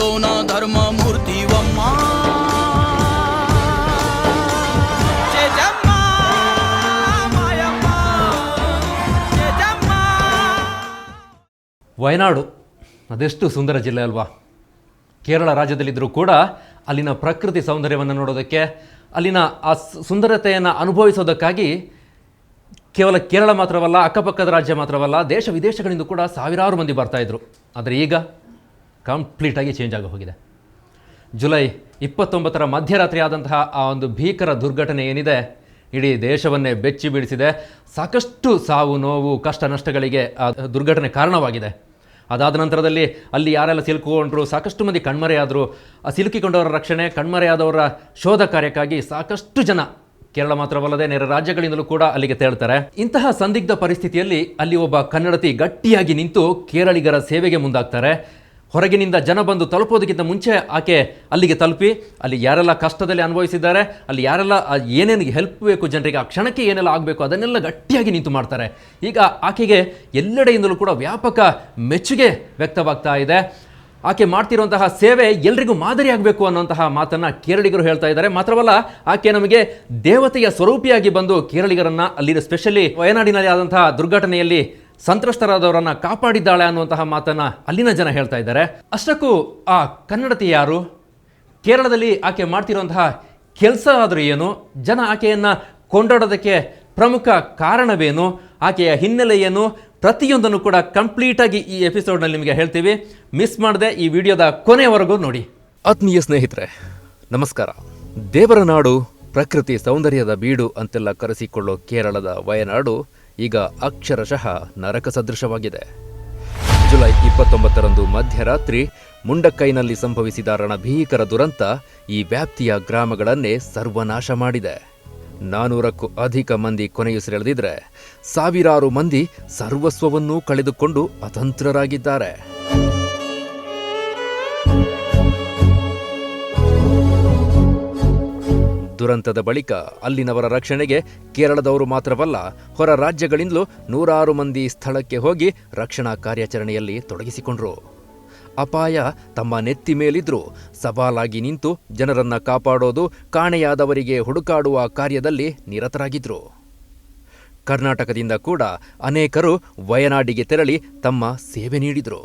ಕಾಪಾಡೋಣ ಧರ್ಮ. ವಯನಾಡು, ಅದೆಷ್ಟು ಸುಂದರ ಜಿಲ್ಲೆ ಅಲ್ವಾ? ಕೇರಳ ರಾಜ್ಯದಲ್ಲಿದ್ದರೂ ಕೂಡ ಅಲ್ಲಿನ ಪ್ರಕೃತಿ ಸೌಂದರ್ಯವನ್ನು ನೋಡೋದಕ್ಕೆ, ಅಲ್ಲಿನ ಆ ಸುಂದರತೆಯನ್ನು ಅನುಭವಿಸೋದಕ್ಕಾಗಿ ಕೇವಲ ಕೇರಳ ಮಾತ್ರವಲ್ಲ, ಅಕ್ಕಪಕ್ಕದ ರಾಜ್ಯ ಮಾತ್ರವಲ್ಲ, ದೇಶ ವಿದೇಶಗಳಿಂದ ಕೂಡ ಸಾವಿರಾರು ಮಂದಿ ಬರ್ತಾಯಿದ್ರು ಆದರೆ ಈಗ ಕಂಪ್ಲೀಟಾಗಿ ಚೇಂಜ್ ಆಗಿ ಹೋಗಿದೆ. ಜುಲೈ ಇಪ್ಪತ್ತೊಂಬತ್ತರ ಮಧ್ಯರಾತ್ರಿ ಆದಂತಹ ಆ ಒಂದು ಭೀಕರ ದುರ್ಘಟನೆ ಏನಿದೆ, ಇಡೀ ದೇಶವನ್ನೇ ಬೆಚ್ಚಿ ಬೀಳಿಸಿದೆ. ಸಾಕಷ್ಟು ಸಾವು, ನೋವು, ಕಷ್ಟ ನಷ್ಟಗಳಿಗೆ ಆ ದುರ್ಘಟನೆ ಕಾರಣವಾಗಿದೆ. ಅದಾದ ನಂತರದಲ್ಲಿ ಅಲ್ಲಿ ಯಾರೆಲ್ಲ ಸಿಲುಕೊಂಡ್ರು ಸಾಕಷ್ಟು ಮಂದಿ ಕಣ್ಮರೆಯಾದರು. ಆ ಸಿಲುಕಿಕೊಂಡವರ ರಕ್ಷಣೆ, ಕಣ್ಮರೆಯಾದವರ ಶೋಧ ಕಾರ್ಯಕ್ಕಾಗಿ ಸಾಕಷ್ಟು ಜನ, ಕೇರಳ ಮಾತ್ರವಲ್ಲದೆ ನೆರೆ ರಾಜ್ಯಗಳಿಂದಲೂ ಕೂಡ ಅಲ್ಲಿಗೆ ತೆರಳ್ತಾರೆ. ಇಂತಹ ಸಂದಿಗ್ಧ ಪರಿಸ್ಥಿತಿಯಲ್ಲಿ ಅಲ್ಲಿ ಒಬ್ಬ ಕನ್ನಡತಿ ಗಟ್ಟಿಯಾಗಿ ನಿಂತು ಕೇರಳಿಗರ ಸೇವೆಗೆ ಮುಂದಾಗ್ತಾರೆ. ಹೊರಗಿನಿಂದ ಜನ ಬಂದು ತಲುಪೋದಕ್ಕಿಂತ ಮುಂಚೆ ಆಕೆ ಅಲ್ಲಿಗೆ ತಲುಪಿ, ಅಲ್ಲಿ ಯಾರೆಲ್ಲ ಕಷ್ಟದಲ್ಲಿ ಅನುಭವಿಸಿದ್ದಾರೆ, ಅಲ್ಲಿ ಯಾರೆಲ್ಲ ಏನೇನಿಗೆ ಏನೇನು ಹೆಲ್ಪ್ ಬೇಕು ಜನರಿಗೆ, ಆ ಕ್ಷಣಕ್ಕೆ ಏನೆಲ್ಲ ಆಗಬೇಕು ಅದನ್ನೆಲ್ಲ ಗಟ್ಟಿಯಾಗಿ ನಿಂತು ಮಾಡ್ತಾರೆ. ಈಗ ಆಕೆಗೆ ಎಲ್ಲೆಡೆಯಿಂದಲೂ ಕೂಡ ವ್ಯಾಪಕ ಮೆಚ್ಚುಗೆ ವ್ಯಕ್ತವಾಗ್ತಾ ಇದೆ. ಆಕೆ ಮಾಡ್ತಿರುವಂತಹ ಸೇವೆ ಎಲ್ರಿಗೂ ಮಾದರಿಯಾಗಬೇಕು ಅನ್ನುವಂತಹ ಮಾತನ್ನು ಕೇರಳಿಗರು ಹೇಳ್ತಾ ಇದ್ದಾರೆ. ಮಾತ್ರವಲ್ಲ, ಆಕೆ ನಮಗೆ ದೇವತೆಯ ಸ್ವರೂಪಿಯಾಗಿ ಬಂದು ಕೇರಳಿಗರನ್ನು ಅಲ್ಲಿನ ಸ್ಪೆಷಲಿ ವಯನಾಡಿನಲ್ಲಿ ಆದಂತಹ ದುರ್ಘಟನೆಯಲ್ಲಿ ಸಂತ್ರಸ್ತರಾದವರನ್ನ ಕಾಪಾಡಿದ್ದಾಳೆ ಅನ್ನುವಂತಹ ಮಾತನ್ನ ಅಲ್ಲಿನ ಜನ ಹೇಳ್ತಾ ಇದ್ದಾರೆ. ಅಷ್ಟಕ್ಕೂ ಆ ಕನ್ನಡತಿ ಯಾರು? ಕೇರಳದಲ್ಲಿ ಆಕೆ ಮಾಡ್ತಿರುವಂತಹ ಕೆಲಸ ಆದರೂ ಏನು? ಜನ ಆಕೆಯನ್ನು ಕೊಂಡಾಡೋದಕ್ಕೆ ಪ್ರಮುಖ ಕಾರಣವೇನು? ಆಕೆಯ ಹಿನ್ನೆಲೆ ಏನು? ಪ್ರತಿಯೊಂದನ್ನು ಕೂಡ ಕಂಪ್ಲೀಟಾಗಿ ಈ ಎಪಿಸೋಡ್ನಲ್ಲಿ ನಿಮಗೆ ಹೇಳ್ತೀವಿ. ಮಿಸ್ ಮಾಡದೆ ಈ ವಿಡಿಯೋದ ಕೊನೆಯವರೆಗೂ ನೋಡಿ. ಆತ್ಮೀಯ ಸ್ನೇಹಿತರೆ, ನಮಸ್ಕಾರ. ದೇವರ ನಾಡು, ಪ್ರಕೃತಿ ಸೌಂದರ್ಯದ ಬೀಡು ಅಂತೆಲ್ಲ ಕರೆಸಿಕೊಳ್ಳೋ ಕೇರಳದ ವಯನಾಡು ಈಗ ಅಕ್ಷರಶಃ ನರಕ ಸದೃಶವಾಗಿದೆ ಜುಲೈ ಇಪ್ಪತ್ತೊಂಬತ್ತರಂದು ಮಧ್ಯರಾತ್ರಿ ಮುಂಡಕ್ಕೈನಲ್ಲಿ ಸಂಭವಿಸಿದ ರಣಭೀಕರ ದುರಂತ ಈ ವ್ಯಾಪ್ತಿಯ ಗ್ರಾಮಗಳನ್ನೇ ಸರ್ವನಾಶ ಮಾಡಿದೆ. ನಾನೂರಕ್ಕೂ ಅಧಿಕ ಮಂದಿ ಕೊನೆಯುಸಿರೆಳೆದಿದ್ರೆ ಸಾವಿರಾರು ಮಂದಿ ಸರ್ವಸ್ವವನ್ನೂ ಕಳೆದುಕೊಂಡು ಅತಂತ್ರರಾಗಿದ್ದಾರೆ. ದುರಂತದ ಬಳಿಕ ಅಲ್ಲಿನವರ ರಕ್ಷಣೆಗೆ ಕೇರಳದವರು ಮಾತ್ರವಲ್ಲ, ಹೊರ ರಾಜ್ಯಗಳಿಂದಲೂ ನೂರಾರು ಮಂದಿ ಸ್ಥಳಕ್ಕೆ ಹೋಗಿ ರಕ್ಷಣಾ ಕಾರ್ಯಾಚರಣೆಯಲ್ಲಿ ತೊಡಗಿಸಿಕೊಂಡ್ರು. ಅಪಾಯ, ತಮ್ಮ ನೆತ್ತಿ ಮೇಲಿದ್ರೂ ಸವಾಲಾಗಿ ನಿಂತು ಜನರನ್ನ ಕಾಪಾಡೋದು ಕಾಣೆಯಾದವರಿಗೆ ಹುಡುಕಾಡುವ ಕಾರ್ಯದಲ್ಲಿ ನಿರತರಾಗಿದ್ರು. ಕರ್ನಾಟಕದಿಂದ ಕೂಡ ಅನೇಕರು ವಯನಾಡಿಗೆ ತೆರಳಿ ತಮ್ಮ ಸೇವೆ ನೀಡಿದರು.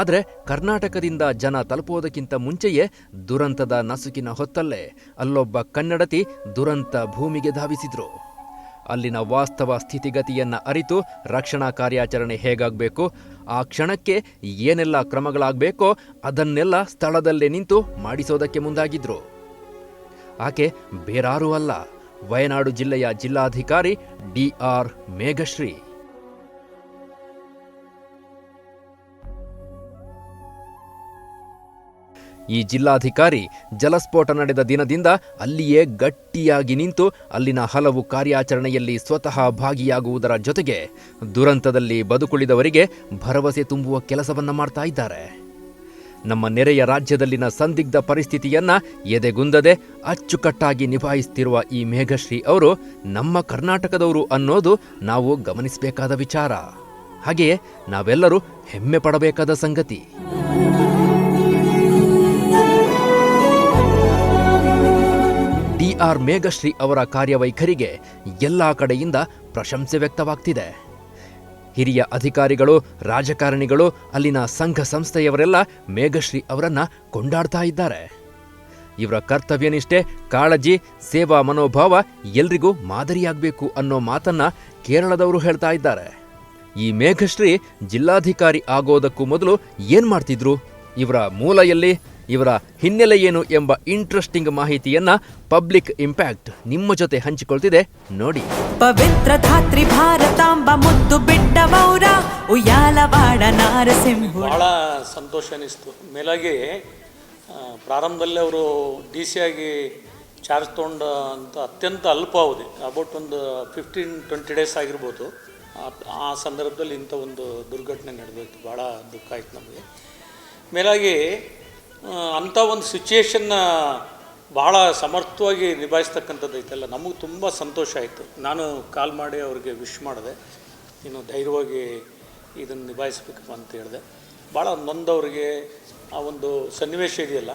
ಆದರೆ ಕರ್ನಾಟಕದಿಂದ ಜನ ತಲುಪುವುದಕ್ಕಿಂತ ಮುಂಚೆಯೇ ದುರಂತದ ನಸುಕಿನ ಹೊತ್ತಲ್ಲೇ ಅಲ್ಲೊಬ್ಬ ಕನ್ನಡತಿ ದುರಂತ ಭೂಮಿಗೆ ಧಾವಿಸಿದ್ರು. ಅಲ್ಲಿನ ವಾಸ್ತವ ಸ್ಥಿತಿಗತಿಯನ್ನ ಅರಿತು ರಕ್ಷಣಾ ಕಾರ್ಯಾಚರಣೆ ಹೇಗಾಗಬೇಕು, ಆ ಕ್ಷಣಕ್ಕೆ ಏನೆಲ್ಲ ಕ್ರಮಗಳಾಗಬೇಕೋ ಅದನ್ನೆಲ್ಲ ಸ್ಥಳದಲ್ಲೇ ನಿಂತು ಮಾಡಿಸೋದಕ್ಕೆ ಮುಂದಾಗಿದ್ರು. ಆಕೆ ಬೇರಾರೂ ಅಲ್ಲ, ವಯನಾಡು ಜಿಲ್ಲೆಯ ಜಿಲ್ಲಾಧಿಕಾರಿ ಡಿ ಆರ್ ಮೇಘಶ್ರೀ. ಈ ಜಿಲ್ಲಾಧಿಕಾರಿ ಜಲಸ್ಫೋಟ ನಡೆದ ದಿನದಿಂದ ಅಲ್ಲಿಯೇ ಗಟ್ಟಿಯಾಗಿ ನಿಂತು ಅಲ್ಲಿನ ಹಲವು ಕಾರ್ಯಾಚರಣೆಯಲ್ಲಿ ಸ್ವತಃ ಭಾಗಿಯಾಗುವುದರ ಜೊತೆಗೆ ದುರಂತದಲ್ಲಿ ಬದುಕುಳಿದವರಿಗೆ ಭರವಸೆ ತುಂಬುವ ಕೆಲಸವನ್ನು ಮಾಡ್ತಾ ಇದ್ದಾರೆ. ನಮ್ಮ ನೆರೆಯ ರಾಜ್ಯದಲ್ಲಿನ ಸಂದಿಗ್ಧ ಪರಿಸ್ಥಿತಿಯನ್ನ ಎದೆಗುಂದದೆ ಅಚ್ಚುಕಟ್ಟಾಗಿ ನಿಭಾಯಿಸ್ತಿರುವ ಈ ಮೇಘಶ್ರೀ ಅವರು ನಮ್ಮ ಕರ್ನಾಟಕದವರು ಅನ್ನೋದು ನಾವು ಗಮನಿಸಬೇಕಾದ ವಿಚಾರ. ಹಾಗೆಯೇ ನಾವೆಲ್ಲರೂ ಹೆಮ್ಮೆ ಪಡಬೇಕಾದ ಸಂಗತಿ. ಆರ್ ಮೇಘಶ್ರೀ ಅವರ ಕಾರ್ಯವೈಖರಿಗೆ ಎಲ್ಲ ಕಡೆಯಿಂದ ಪ್ರಶಂಸೆ ವ್ಯಕ್ತವಾಗ್ತಿದೆ. ಹಿರಿಯ ಅಧಿಕಾರಿಗಳು, ರಾಜಕಾರಣಿಗಳು, ಅಲ್ಲಿನ ಸಂಘ ಸಂಸ್ಥೆಯವರೆಲ್ಲ ಮೇಘಶ್ರೀ ಅವರನ್ನ ಕೊಂಡಾಡ್ತಾ ಇದ್ದಾರೆ. ಇವರ ಕರ್ತವ್ಯನಿಷ್ಠೆ, ಕಾಳಜಿ, ಸೇವಾ ಮನೋಭಾವ ಎಲ್ರಿಗೂ ಮಾದರಿಯಾಗಬೇಕು ಅನ್ನೋ ಮಾತನ್ನ ಕೇರಳದವರು ಹೇಳ್ತಾ ಇದ್ದಾರೆ. ಈ ಮೇಘಶ್ರೀ ಜಿಲ್ಲಾಧಿಕಾರಿ ಆಗೋದಕ್ಕೂ ಮೊದಲು ಏನ್ ಮಾಡ್ತಿದ್ರು? ಇವರ ಮೂಲ ಎಲ್ಲಿ? ಇವರ ಹಿನ್ನೆಲೆ ಏನು ಎಂಬ ಇಂಟ್ರೆಸ್ಟಿಂಗ್ ಮಾಹಿತಿಯನ್ನ ಪಬ್ಲಿಕ್ ಇಂಪ್ಯಾಕ್ಟ್ ನಿಮ್ಮ ಜೊತೆ ಹಂಚಿಕೊಳ್ತಿದೆ. ನೋಡಿ. ಪವಿತ್ರ ಧಾತ್ರಿ ಭಾರತಾಂಬ ಮುದ್ದು ಬಿಟ್ಟ ಮೌರ ಉಯ್ಯಾಲವಾಡ ನಾರಸಿಂಹ ಬಹಳ ಸಂತೋಷ ಅನಿಸ್ತು ಮೇಲಾಗಿ ಪ್ರಾರಂಭದಲ್ಲಿ ಅವರು ಡಿ ಸಿ ಆಗಿ ಚಾರ್ಜ್ ತೊಗೊಂಡ ಅಂತ ಅತ್ಯಂತ ಅಲ್ಪಾವಧಿ ಅಬೌಟ್ ಒಂದು ಫಿಫ್ಟೀನ್ ಟ್ವೆಂಟಿ ಡೇಸ್ ಆಗಿರ್ಬೋದು. ಆ- ಸಂದರ್ಭದಲ್ಲಿ ಇಂಥ ಒಂದು ದುರ್ಘಟನೆ ನಡೆದಿತ್ತು. ಭಾಳ ದುಃಖ ಆಯ್ತು ನಮಗೆ. ಮೇಲಾಗಿ ಅಂಥ ಒಂದು ಸಿಚುಯೇಷನ್ನ ಭಾಳ ಸಮರ್ಥವಾಗಿ ನಿಭಾಯಿಸ್ತಕ್ಕಂಥದ್ದು ಐತಲ್ಲ. ನಮಗೆ ತುಂಬ ಸಂತೋಷ ಆಯಿತು. ನಾನು ಕಾಲ್ ಮಾಡಿ ಅವ್ರಿಗೆ ವಿಶ್ ಮಾಡಿದೆ. ಇನ್ನು ಧೈರ್ಯವಾಗಿ ಇದನ್ನು ನಿಭಾಯಿಸ್ಬೇಕಪ್ಪ ಅಂತ ಹೇಳಿದೆ. ಭಾಳ ನೊಂದವ್ರಿಗೆ ಆ ಒಂದು ಸನ್ನಿವೇಶ ಇದೆಯಲ್ಲ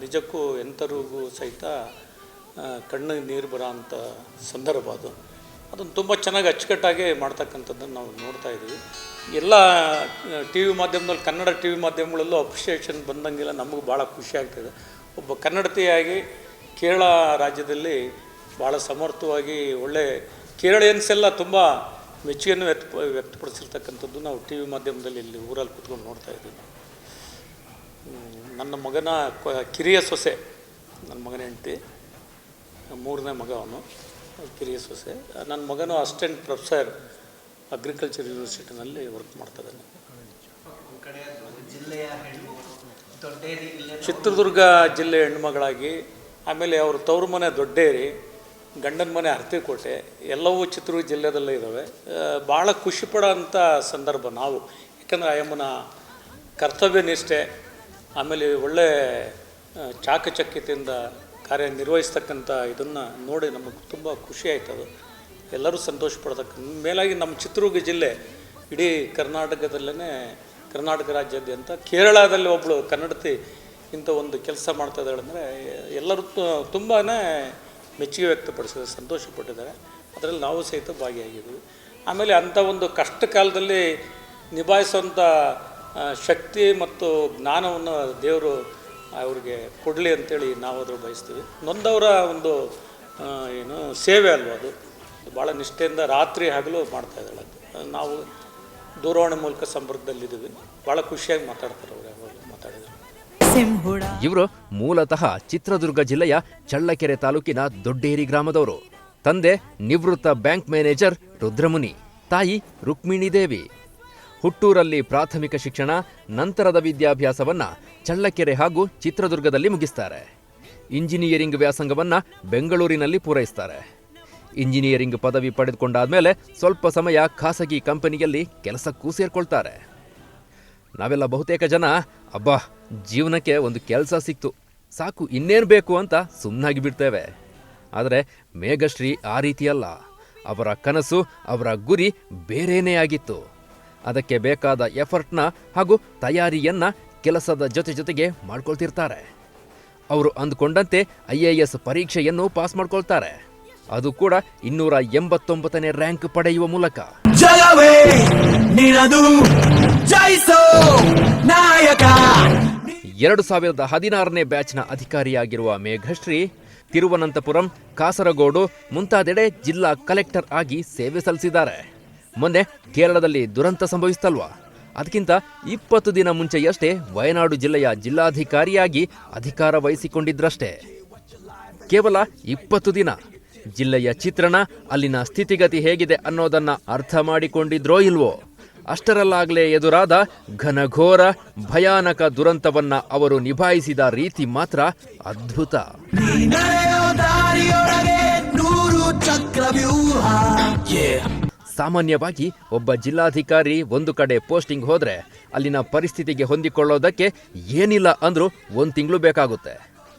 ನಿಜಕ್ಕೂ ಎಂಥರಿಗೂ ಸಹಿತ ಕಣ್ಣಿಗೆ ನೀರು ಬರೋ ಅಂಥ ಸಂದರ್ಭ ಅದು. ಅದನ್ನು ತುಂಬ ಚೆನ್ನಾಗಿ ಅಚ್ಚುಕಟ್ಟಾಗಿ ಮಾಡ್ತಕ್ಕಂಥದ್ದನ್ನು ನಾವು ನೋಡ್ತಾ ಇದ್ದೀವಿ. ಎಲ್ಲ ಟಿ ವಿ ಮಾಧ್ಯಮದಲ್ಲಿ, ಕನ್ನಡ ಟಿ ವಿ ಮಾಧ್ಯಮಗಳಲ್ಲೂ ಅಪ್ರಿಷಿಯೇಷನ್ ಬಂದಂಗಿಲ್ಲ ನಮಗೂ ಭಾಳ ಖುಷಿ ಆಗ್ತಿದೆ. ಒಬ್ಬ ಕನ್ನಡತಿಯಾಗಿ ಕೇರಳ ರಾಜ್ಯದಲ್ಲಿ ಭಾಳ ಸಮರ್ಥವಾಗಿ ಒಳ್ಳೆ ಕೇರಳಿಯನ್ಸ್ ಎಲ್ಲ ತುಂಬ ಮೆಚ್ಚುಗೆಯನ್ನು ವ್ಯಕ್ತ, ವ್ಯಕ್ತಪಡಿಸಿರ್ತಕ್ಕಂಥದ್ದು ನಾವು ಟಿ ವಿ ಮಾಧ್ಯಮದಲ್ಲಿ ಇಲ್ಲಿ ಊರಲ್ಲಿ ಕುತ್ಕೊಂಡು ನೋಡ್ತಾ ಇದ್ದೀವಿ. ನನ್ನ ಮಗನ ಕಿರಿಯ ಸೊಸೆ, ನನ್ನ ಮಗನ ಹೆಂಡತಿ, ಮೂರನೇ ಮಗ ಅವನು. ಕಿರಿಯ ಸೊಸೆ ನನ್ನ ಮಗನು ಅಸಿಸ್ಟೆಂಟ್ ಪ್ರೊಫೆಸರ್ ಅಗ್ರಿಕಲ್ಚರ್ ಯೂನಿವರ್ಸಿಟಿನಲ್ಲಿ ವರ್ಕ್ ಮಾಡ್ತಾಯಿದ್ದಾನೆ ಚಿತ್ರದುರ್ಗ ಜಿಲ್ಲೆ ಹೆಣ್ಮಗಳಾಗಿ ಆಮೇಲೆ ಅವರು ತವ್ರ ಮನೆ ದೊಡ್ಡೇರಿ, ಗಂಡನ ಮನೆ ಅರ್ತಿಕೋಟೆ, ಎಲ್ಲವೂ ಚಿತ್ರದುರ್ಗ ಜಿಲ್ಲೆದಲ್ಲೇ ಇದ್ದಾವೆ ಭಾಳ ಖುಷಿ ಪಡೋಂಥ ಸಂದರ್ಭ ನಾವು. ಯಾಕಂದರೆ ಆಯಮ್ಮನ ಕರ್ತವ್ಯ ನಿಷ್ಠೆ ಆಮೇಲೆ ಒಳ್ಳೆ ಚಾಕಚಕ್ಯತೆಯಿಂದ ಕಾರ್ಯನಿರ್ವಹಿಸ್ತಕ್ಕಂಥ ಇದನ್ನು ನೋಡಿ ನಮಗೆ ತುಂಬ ಖುಷಿ ಆಯ್ತು ಅದು. ಎಲ್ಲರೂ ಸಂತೋಷ ಪಡ್ತಕ್ಕಂಥ ಮೇಲಾಗಿ ನಮ್ಮ ಚಿತ್ರದುರ್ಗ ಜಿಲ್ಲೆ ಇಡೀ ಕರ್ನಾಟಕದಲ್ಲೇ ಕರ್ನಾಟಕ ರಾಜ್ಯಾದ್ಯಂತ ಕೇರಳದಲ್ಲಿ ಒಬ್ಬಳು ಕನ್ನಡತಿ ಇಂಥ ಒಂದು ಕೆಲಸ ಮಾಡ್ತಾ ಇದ್ದಾಳೆ ಅಂದರೆ ಎಲ್ಲರೂ ತುಂಬಾ ಮೆಚ್ಚುಗೆ ವ್ಯಕ್ತಪಡಿಸಿದ್ದಾರೆ, ಸಂತೋಷಪಟ್ಟಿದ್ದಾರೆ. ಅದರಲ್ಲಿ ನಾವು ಸಹಿತ ಭಾಗಿಯಾಗಿದ್ದೀವಿ. ಆಮೇಲೆ ಅಂಥ ಒಂದು ಕಷ್ಟ ಕಾಲದಲ್ಲಿ ನಿಭಾಯಿಸುವಂಥ ಶಕ್ತಿ ಮತ್ತು ಜ್ಞಾನವನ್ನು ದೇವರು ಅವ್ರಿಗೆ ಕೊಡಲಿ ಅಂತೇಳಿ ನಾವಾದರೂ ಅದ್ರ ಬಯಸ್ತೀವಿ. ನೊಂದವರ ಒಂದು ಏನು ಸೇವೆ ಅಲ್ವಾ ಅದು? ಭಾಳ ನಿಷ್ಠೆಯಿಂದ ರಾತ್ರಿ ಹಗಲು ಮಾಡ್ತಾ ಇದ್ದಾಳೆ ಅದು. ನಾವು ದೂರವಾಣಿ ಮೂಲಕ ಸಂಪರ್ಕದಲ್ಲಿದ್ದೀವಿ. ಭಾಳ ಖುಷಿಯಾಗಿ ಮಾತಾಡ್ತಾರೆ ಅವರು ಯಾವಾಗ ಮಾತಾಡಿದ್ರು. ಇವರು ಮೂಲತಃ ಚಿತ್ರದುರ್ಗ ಜಿಲ್ಲೆಯ ಚಳ್ಳಕೆರೆ ತಾಲೂಕಿನ ದೊಡ್ಡೇರಿ ಗ್ರಾಮದವರು. ತಂದೆ ನಿವೃತ್ತ ಬ್ಯಾಂಕ್ ಮ್ಯಾನೇಜರ್ ರುದ್ರಮುನಿ. ತಾಯಿ ರುಕ್ಮಿಣಿ ದೇವಿ. ಹುಟ್ಟೂರಲ್ಲಿ ಪ್ರಾಥಮಿಕ ಶಿಕ್ಷಣ, ನಂತರದ ವಿದ್ಯಾಭ್ಯಾಸವನ್ನ ಚಳ್ಳಕೆರೆ ಹಾಗೂ ಚಿತ್ರದುರ್ಗದಲ್ಲಿ ಮುಗಿಸ್ತಾರೆ. ಇಂಜಿನಿಯರಿಂಗ್ ವ್ಯಾಸಂಗವನ್ನ ಬೆಂಗಳೂರಿನಲ್ಲಿ ಪೂರೈಸ್ತಾರೆ. ಇಂಜಿನಿಯರಿಂಗ್ ಪದವಿ ಪಡೆದುಕೊಂಡಾದ್ಮೇಲೆ ಸ್ವಲ್ಪ ಸಮಯ ಖಾಸಗಿ ಕಂಪನಿಯಲ್ಲಿ ಕೆಲಸಕ್ಕೂ ಸೇರ್ಕೊಳ್ತಾರೆ. ನಾವೆಲ್ಲ ಬಹುತೇಕ ಜನ, ಅಬ್ಬಾ, ಜೀವನಕ್ಕೆ ಒಂದು ಕೆಲಸ ಸಿಕ್ತು. ಸಾಕು ಇನ್ನೇನು ಬೇಕು ಅಂತ ಸುಮ್ಮನಾಗಿ ಬಿಡ್ತೇವೆ. ಆದರೆ ಮೇಘಶ್ರೀ ಆ ರೀತಿಯಲ್ಲ. ಅವರ ಕನಸು, ಅವರ ಗುರಿ ಬೇರೇನೇ ಆಗಿತ್ತು. ಅದಕ್ಕೆ ಬೇಕಾದ ಎಫರ್ಟ್ನ ಹಾಗೂ ತಯಾರಿಯನ್ನ ಕೆಲಸದ ಜೊತೆ ಜೊತೆಗೆ ಮಾಡ್ಕೊಳ್ತಿರ್ತಾರೆ. ಅವರು ಅಂದ್ಕೊಂಡಂತೆ ಐ ಎ ಎಸ್ ಪರೀಕ್ಷೆಯನ್ನು ಪಾಸ್ ಮಾಡ್ಕೊಳ್ತಾರೆ. ಅದು ಕೂಡ ಇನ್ನೂರ ಎಂಬತ್ತೊಂಬತ್ತನೇ ರ್ಯಾಂಕ್ ಪಡೆಯುವ ಮೂಲಕ. ಎರಡು ಸಾವಿರದ ಹದಿನಾರನೇ ಬ್ಯಾಚ್ನ ಅಧಿಕಾರಿಯಾಗಿರುವ ಮೇಘಶ್ರೀ ತಿರುವನಂತಪುರಂ ಕಾಸರಗೋಡು ಮುಂತಾದೆಡೆ ಜಿಲ್ಲಾ ಕಲೆಕ್ಟರ್ ಆಗಿ ಸೇವೆ ಸಲ್ಲಿಸಿದ್ದಾರೆ. ಮೊನ್ನೆ ಕೇರಳದಲ್ಲಿ ದುರಂತ ಸಂಭವಿಸ್ತಲ್ವಾ? ಅದಕ್ಕಿಂತ ಇಪ್ಪತ್ತು ದಿನ ಮುಂಚೆಯಷ್ಟೇ ವಯನಾಡು ಜಿಲ್ಲೆಯ ಜಿಲ್ಲಾಧಿಕಾರಿಯಾಗಿ ಅಧಿಕಾರ ವಹಿಸಿಕೊಂಡಿದ್ರಷ್ಟೇ. ಕೇವಲ ಇಪ್ಪತ್ತು ದಿನ. ಜಿಲ್ಲೆಯ ಚಿತ್ರಣ ಅಲ್ಲಿನ ಸ್ಥಿತಿಗತಿ ಹೇಗಿದೆ ಅನ್ನೋದನ್ನ ಅರ್ಥ ಮಾಡಿಕೊಂಡಿದ್ರೋ ಇಲ್ವೋ? ಅಷ್ಟರಲ್ಲಾಗಲೇ ಎದುರಾದ ಘನಘೋರ ಭಯಾನಕ ದುರಂತವನ್ನ ಅವರು ನಿಭಾಯಿಸಿದ ರೀತಿ ಮಾತ್ರ ಅದ್ಭುತ. ಚಕ್ರವ್ಯೂಹ. ಸಾಮಾನ್ಯವಾಗಿ ಒಬ್ಬ ಜಿಲ್ಲಾಧಿಕಾರಿ ಒಂದು ಕಡೆ ಪೋಸ್ಟಿಂಗ್ ಹೋದ್ರೆ ಅಲ್ಲಿನ ಪರಿಸ್ಥಿತಿಗೆ ಹೊಂದಿಕೊಳ್ಳೋದಕ್ಕೆ ಏನಿಲ್ಲ ಅಂದರೂ ಒಂದು ತಿಂಗಳು ಬೇಕಾಗುತ್ತೆ.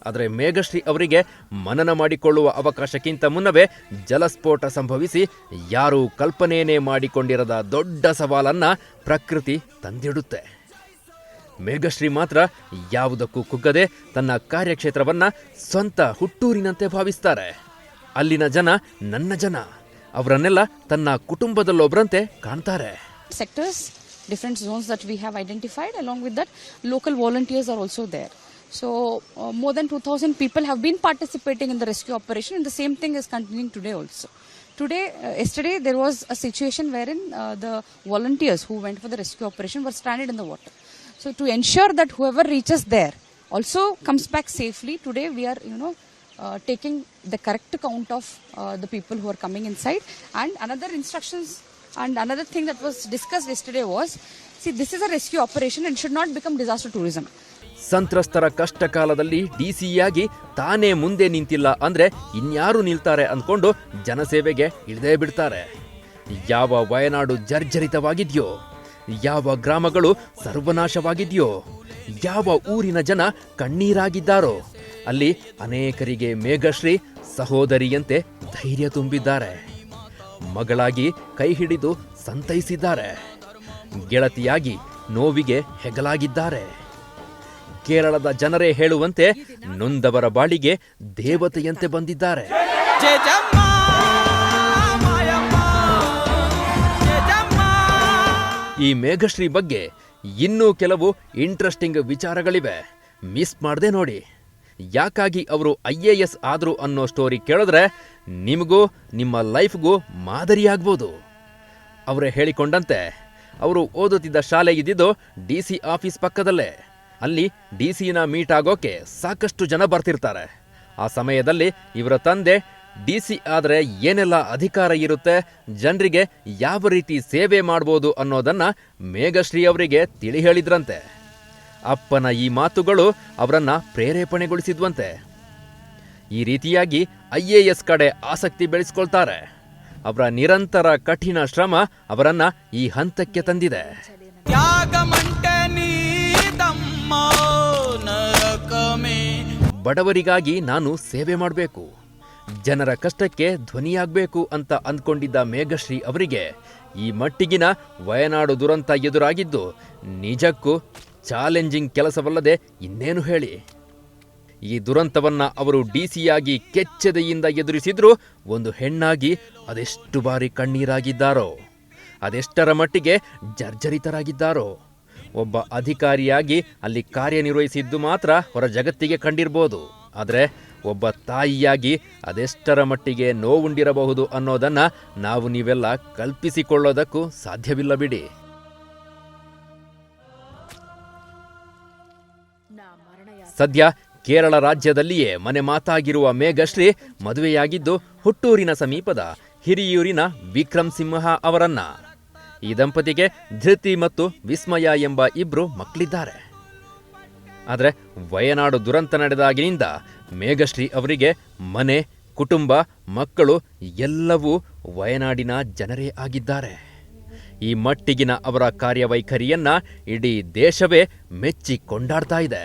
ಆದರೆ ಮೇಘಶ್ರೀ ಅವರಿಗೆ ಮನನ ಮಾಡಿಕೊಳ್ಳುವ ಅವಕಾಶಕ್ಕಿಂತ ಮುನ್ನವೇ ಜಲಸ್ಫೋಟ ಸಂಭವಿಸಿ ಯಾರೂ ಕಲ್ಪನೆಯೇ ಮಾಡಿಕೊಂಡಿರದ ದೊಡ್ಡ ಸವಾಲನ್ನು ಪ್ರಕೃತಿ ತಂದಿಡುತ್ತೆ. ಮೇಘಶ್ರೀ ಮಾತ್ರ ಯಾವುದಕ್ಕೂ ಕುಗ್ಗದೆ ತನ್ನ ಕಾರ್ಯಕ್ಷೇತ್ರವನ್ನು ಸ್ವಂತ ಹುಟ್ಟೂರಿನಂತೆ ಭಾವಿಸ್ತಾರೆ. ಅಲ್ಲಿನ ಜನ ನನ್ನ ಜನ. ಅವರನ್ನೆಲ್ಲ ತನ್ನ ಕುಟುಂಬದಲ್ಲೊಬ್ಬರಂತೆ ಕಾಣ್ತಾರೆ. Sectors different zones that we have identified along with that local volunteers are also there so more than two thousand people have been participating in the rescue operation in the same thing is continuing today also today yesterday there was a situation where in the volunteers who went for the rescue operation were stranded in the water so to ensure that whoever reaches there also comes back safely today we are you know uh, taking the correct count of uh, the people who are coming inside. And another instructions and another thing that was discussed yesterday was see, this is a rescue operation and should not become disaster tourism. ಸಂತ್ರಸ್ತರ ಕಷ್ಟ ಕಾಲದಲ್ಲಿ ಡಿಸಿಯಾಗಿ ತಾನೇ ಮುಂದೆ ನಿಂತಿಲ್ಲ ಅಂದ್ರೆ ಇನ್ಯಾರು ನಿಲ್ತಾರೆ ಅಂದ್ಕೊಂಡು ಜನಸೇವೆಗೆ ಇಳದೇ ಬಿಡ್ತಾರೆ ಯಾವ ವಯನಾಡು ಜರ್ಜರಿತವಾಗಿದೆಯೋ ಯಾವ ಗ್ರಾಮಗಳು ಸರ್ವನಾಶವಾಗಿದೆಯೋ ಯಾವ ಊರಿನ ಜನ ಕಣ್ಣೀರಾಗಿದ್ದಾರೋ ಅಲ್ಲಿ ಅನೇಕರಿಗೆ ಮೇಘಶ್ರೀ ಸಹೋದರಿಯಂತೆ ಧೈರ್ಯ ತುಂಬಿದ್ದಾರೆ. ಮಗಳಾಗಿ ಕೈ ಹಿಡಿದು ಸಂತೈಸಿದ್ದಾರೆ. ಗೆಳತಿಯಾಗಿ ನೋವಿಗೆ ಹೆಗಲಾಗಿದ್ದಾರೆ. ಕೇರಳದ ಜನರೇ ಹೇಳುವಂತೆ ನೊಂದವರ ಬಾಳಿಗೆ ದೇವತೆಯಂತೆ ಬಂದಿದ್ದಾರೆ. ಈ ಮೇಘಶ್ರೀ ಬಗ್ಗೆ ಇನ್ನೂ ಕೆಲವು ಇಂಟ್ರೆಸ್ಟಿಂಗ್ ವಿಚಾರಗಳಿವೆ. ಮಿಸ್ ಮಾಡದೆ ನೋಡಿ. ಯಾಕಾಗಿ ಅವರು ಐ ಎ ಎಸ್ ಆದರು ಅನ್ನೋ ಸ್ಟೋರಿ ಕೇಳಿದ್ರೆ ನಿಮಗೂ ನಿಮ್ಮ ಲೈಫ್ಗೂ ಮಾದರಿಯಾಗ್ಬೋದು. ಅವರೇ ಹೇಳಿಕೊಂಡಂತೆ, ಅವರು ಓದುತ್ತಿದ್ದ ಶಾಲೆ ಇದ್ದಿದ್ದು ಡಿ ಸಿ ಆಫೀಸ್ ಪಕ್ಕದಲ್ಲೇ. ಅಲ್ಲಿ ಡಿ ಸಿನ ಮೀಟ್ ಆಗೋಕೆ ಸಾಕಷ್ಟು ಜನ ಬರ್ತಿರ್ತಾರೆ. ಆ ಸಮಯದಲ್ಲಿ ಇವರ ತಂದೆ ಡಿ ಸಿ ಆದರೆ ಏನೆಲ್ಲ ಅಧಿಕಾರ ಇರುತ್ತೆ, ಜನರಿಗೆ ಯಾವ ರೀತಿ ಸೇವೆ ಮಾಡ್ಬೋದು ಅನ್ನೋದನ್ನ ಮೇಘಶ್ರೀ ಅವರಿಗೆ ತಿಳಿ ಹೇಳಿದ್ರಂತೆ. ಅಪ್ಪನ ಈ ಮಾತುಗಳು ಅವರನ್ನ ಪ್ರೇರೇಪಣೆಗೊಳಿಸಿದ್ವಂತೆ. ಈ ರೀತಿಯಾಗಿ ಐ ಎ ಎಸ್ ಕಡೆ ಆಸಕ್ತಿ ಬೆಳೆಸ್ಕೊಳ್ತಾರೆ. ಅವರ ನಿರಂತರ ಕಠಿಣ ಶ್ರಮ ಅವರನ್ನ ಈ ಹಂತಕ್ಕೆ ತಂದಿದೆ. ಬಡವರಿಗಾಗಿ ನಾನು ಸೇವೆ ಮಾಡಬೇಕು. ಜನರ ಕಷ್ಟಕ್ಕೆ ಧ್ವನಿಯಾಗಬೇಕು ಅಂತ ಅಂದ್ಕೊಂಡಿದ್ದ ಮೇಘಶ್ರೀ ಅವರಿಗೆ ಈ ಮಟ್ಟಿಗಿನ ವಯನಾಡು ದುರಂತ ಎದುರಾಗಿದ್ದು ನಿಜಕ್ಕೂ ಚಾಲೆಂಜಿಂಗ್ ಕೆಲಸವಲ್ಲದೆ ಇನ್ನೇನು ಹೇಳಿ? ಈ ದುರಂತವನ್ನ ಅವರು ಡಿಸಿಯಾಗಿ ಕೆಚ್ಚೆದೆಯಿಂದ ಎದುರಿಸಿದ್ರು ಒಂದು ಹೆಣ್ಣಾಗಿ ಅದೆಷ್ಟು ಬಾರಿ ಕಣ್ಣೀರಾಗಿದ್ದಾರೋ, ಅದೆಷ್ಟರ ಮಟ್ಟಿಗೆ ಜರ್ಜರಿತರಾಗಿದ್ದಾರೋ, ಒಬ್ಬ ಅಧಿಕಾರಿಯಾಗಿ ಅಲ್ಲಿ ಕಾರ್ಯನಿರ್ವಹಿಸಿದ್ದು ಮಾತ್ರ ಹೊರ ಜಗತ್ತಿಗೆ ಕಂಡಿರ್ಬೋದು, ಆದರೆ ಒಬ್ಬ ತಾಯಿಯಾಗಿ ಅದೆಷ್ಟರ ಮಟ್ಟಿಗೆ ನೋವುಂಡಿರಬಹುದು ಅನ್ನೋದನ್ನು ನಾವು ನೀವೆಲ್ಲ ಕಲ್ಪಿಸಿಕೊಳ್ಳೋದಕ್ಕೂ ಸಾಧ್ಯವಿಲ್ಲ ಬಿಡಿ. ಸದ್ಯ ಕೇರಳ ರಾಜ್ಯದಲ್ಲಿಯೇ ಮನೆ ಮಾತಾಗಿರುವ ಮೇಘಶ್ರೀ ಮದುವೆಯಾಗಿದ್ದು ಹುಟ್ಟೂರಿನ ಸಮೀಪದ ಹಿರಿಯೂರಿನ ವಿಕ್ರಮ್ ಸಿಂಹ ಅವರನ್ನ. ಈ ದಂಪತಿಗೆ ಧೃತಿ ಮತ್ತು ವಿಸ್ಮಯ ಎಂಬ ಇಬ್ರು ಮಕ್ಕಳಿದ್ದಾರೆ. ಆದರೆ ವಯನಾಡು ದುರಂತ ನಡೆದಾಗಿನಿಂದ ಮೇಘಶ್ರೀ ಅವರಿಗೆ ಮನೆ, ಕುಟುಂಬ, ಮಕ್ಕಳು ಎಲ್ಲವೂ ವಯನಾಡಿನ ಜನರೇ ಆಗಿದ್ದಾರೆ. ಈ ಮಟ್ಟಿಗಿನ ಅವರ ಕಾರ್ಯವೈಖರಿಯನ್ನ ಇಡೀ ದೇಶವೇ ಮೆಚ್ಚಿ ಕೊಂಡಾಡ್ತಾ ಇದೆ.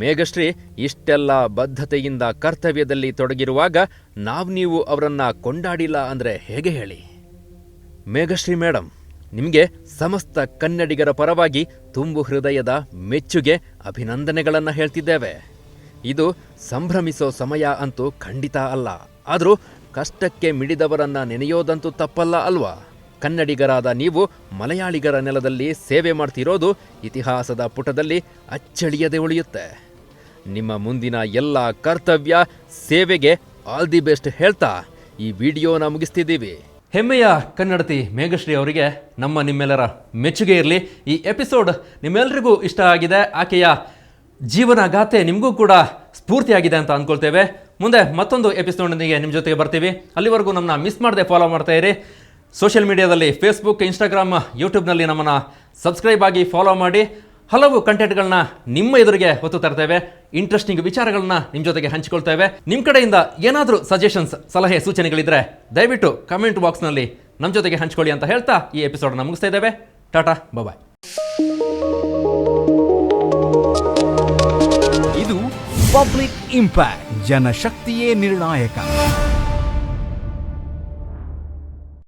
ಮೇಘಶ್ರೀ ಇಷ್ಟೆಲ್ಲ ಬದ್ಧತೆಯಿಂದ ಕರ್ತವ್ಯದಲ್ಲಿ ತೊಡಗಿರುವಾಗ ನಾವು ನೀವು ಅವರನ್ನ ಕೊಂಡಾಡಿಲ್ಲ ಅಂದ್ರೆ ಹೇಗೆ ಹೇಳಿ? ಮೇಘಶ್ರೀ ಮೇಡಮ್ ನಿಮಗೆ ಸಮಸ್ತ ಕನ್ನಡಿಗರ ಪರವಾಗಿ ತುಂಬು ಹೃದಯದ ಮೆಚ್ಚುಗೆ ಅಭಿನಂದನೆಗಳನ್ನು ಹೇಳ್ತಿದ್ದೇವೆ. ಇದು ಸಂಭ್ರಮಿಸೋ ಸಮಯ ಅಂತೂ ಖಂಡಿತ ಅಲ್ಲ. ಆದರೂ ಕಷ್ಟಕ್ಕೆ ಮಿಡಿದವರನ್ನ ನೆನೆಯೋದಂತೂ ತಪ್ಪಲ್ಲ ಅಲ್ವಾ? ಕನ್ನಡಿಗರಾದ ನೀವು ಮಲಯಾಳಿಗರ ನೆಲದಲ್ಲಿ ಸೇವೆ ಮಾಡ್ತಿರೋದು ಇತಿಹಾಸದ ಪುಟದಲ್ಲಿ ಅಚ್ಚಳಿಯದೆ ಉಳಿಯುತ್ತೆ. ನಿಮ್ಮ ಮುಂದಿನ ಎಲ್ಲ ಕರ್ತವ್ಯ ಸೇವೆಗೆ ಆಲ್ ದಿ ಬೆಸ್ಟ್ ಹೇಳ್ತಾ ಈ ವಿಡಿಯೋನ ಮುಗಿಸ್ತಿದ್ದೀವಿ. ಹೆಮ್ಮೆಯ ಕನ್ನಡತಿ ಮೇಘಶ್ರೀ ಅವರಿಗೆ ನಮ್ಮ ನಿಮ್ಮೆಲ್ಲರ ಮೆಚ್ಚುಗೆ ಇರಲಿ. ಈ ಎಪಿಸೋಡ್ ನಿಮ್ಮೆಲ್ಲರಿಗೂ ಇಷ್ಟ ಆಗಿದೆ. ಆಕೆಯ ಜೀವನ ಗಾಥೆ ನಿಮಗೂ ಕೂಡ ಸ್ಫೂರ್ತಿಯಾಗಿದೆ ಅಂತ ಅಂದ್ಕೊಳ್ತೇವೆ ಮುಂದೆ ಮತ್ತೊಂದು ಎಪಿಸೋಡ್ನೊಂದಿಗೆ ನಿಮ್ಮ ಜೊತೆಗೆ ಬರ್ತೀವಿ. ಅಲ್ಲಿವರೆಗೂ ನಮ್ಮನ್ನ ಮಿಸ್ ಮಾಡದೆ ಫಾಲೋ ಮಾಡ್ತಾ ಇರಿ. ಸೋಷಿಯಲ್ ಮೀಡಿಯಾದಲ್ಲಿ ಫೇಸ್ಬುಕ್ ಇನ್ಸ್ಟಾಗ್ರಾಮ್ ಯೂಟ್ಯೂಬ್ನಲ್ಲಿ ನಮ್ಮನ್ನು ಸಬ್ಸ್ಕ್ರೈಬ್ ಆಗಿ ಫಾಲೋ ಮಾಡಿ. ಹಲವು ಕಂಟೆಂಟ್ಗಳನ್ನ ನಿಮ್ಮ ಎದುರಿಗೆ ಹೊತ್ತು ತರ್ತೇವೆ. ಇಂಟ್ರೆಸ್ಟಿಂಗ್ ವಿಚಾರಗಳನ್ನ ನಿಮ್ಮ ಜೊತೆಗೆ ಹಂಚಿಕೊಳ್ತೇವೆ. ನಿಮ್ಮ ಕಡೆಯಿಂದ ಏನಾದರೂ ಸಜೆಷನ್ಸ್ ಸಲಹೆ, ಸೂಚನೆಗಳಿದ್ರೆ ದಯವಿಟ್ಟು ಕಮೆಂಟ್ ಬಾಕ್ಸ್ನಲ್ಲಿ ನಮ್ಮ ಜೊತೆಗೆ ಹಂಚ್ಕೊಳ್ಳಿ ಅಂತ ಹೇಳ್ತಾ ಈ ಎಪಿಸೋಡನ್ನ ಮುಗಿಸ್ತಾ ಇದ್ದೇವೆ. ಟಾಟಾ ಬಾಯ್ ಇದು ಪಬ್ಲಿಕ್ ಇಂಪ್ಯಾಕ್ಟ್, ಜನಶಕ್ತಿಯೇ ನಿರ್ಣಾಯಕ.